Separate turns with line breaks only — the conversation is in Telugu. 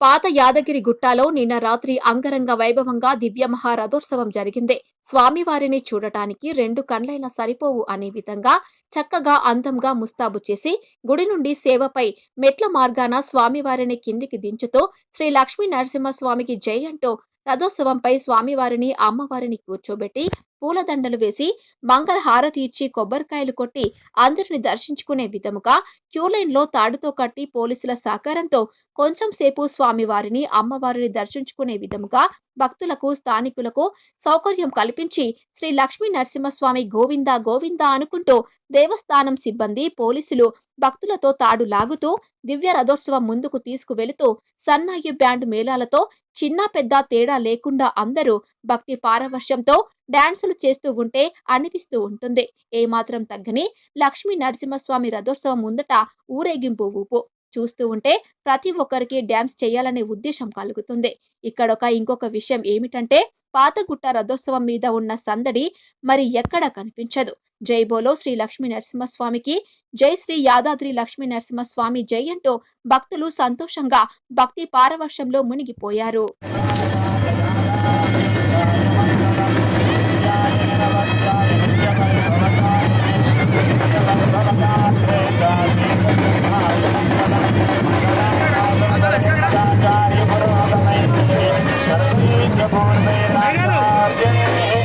పాత యాదగిరి గుట్టాలో నిన్న రాత్రి అంగరంగ వైభవంగా దివ్య మహారథోత్సవం జరిగింది. స్వామివారిని చూడటానికి రెండు కండ్లైన సరిపోవు అనే విధంగా చక్కగా అందంగా ముస్తాబు చేసి గుడి నుండి సేవపై మెట్ల మార్గాన స్వామివారిని కిందికి దించుతూ శ్రీ లక్ష్మీ నరసింహస్వామికి జై అంటూ రథోత్సవంపై స్వామివారిని అమ్మవారిని కూర్చోబెట్టి పూలదండలు వేసి మంగళ హారతి ఇచ్చి కొబ్బరికాయలు కొట్టి అందరిని దర్శించుకునే విధముగా క్యూలైన్లో తాడుతో కట్టి పోలీసుల సహకారంతో కొంచెం సేపు స్వామివారిని అమ్మవారిని దర్శించుకునే విధముగా భక్తులకు స్థానికులకు సౌకర్యం కల్పించి శ్రీ లక్ష్మీ నరసింహస్వామి గోవింద గోవింద అనుకుంటూ దేవస్థానం సిబ్బంది పోలీసులు భక్తులతో తాడు లాగుతూ దివ్య రథోత్సవం ముందుకు తీసుకువెళుతూ సన్నాయి బ్యాండ్ మేళాలతో చిన్న పెద్ద తేడా లేకుండా అందరూ భక్తి పారవశ్యంతో డాన్సులు చేస్తూ ఉంటే అనిపిస్తూ ఉంటుంది. ఏమాత్రం తగ్గని లక్ష్మీ నరసింహస్వామి రథోత్సవం ముందట ఊరేగింపు ఊపు. చూస్తూ ఉంటే ప్రతి ఒక్కరికి డ్యాన్స్ చేయాలనే ఉద్దేశం కలుగుతుంది. ఇక్కడ ఒక ఇంకొక విషయం ఏమిటంటే పాతగుట్ట రథోత్సవం మీద ఉన్న సందడి మరి ఎక్కడ కనిపించదు. జై బోలో శ్రీ లక్ష్మీ నరసింహస్వామికి జై శ్రీ యాదాద్రి లక్ష్మీ నరసింహస్వామి జై అంటూ భక్తులు సంతోషంగా భక్తి పారవర్షంలో మునిగిపోయారు.
এগারো?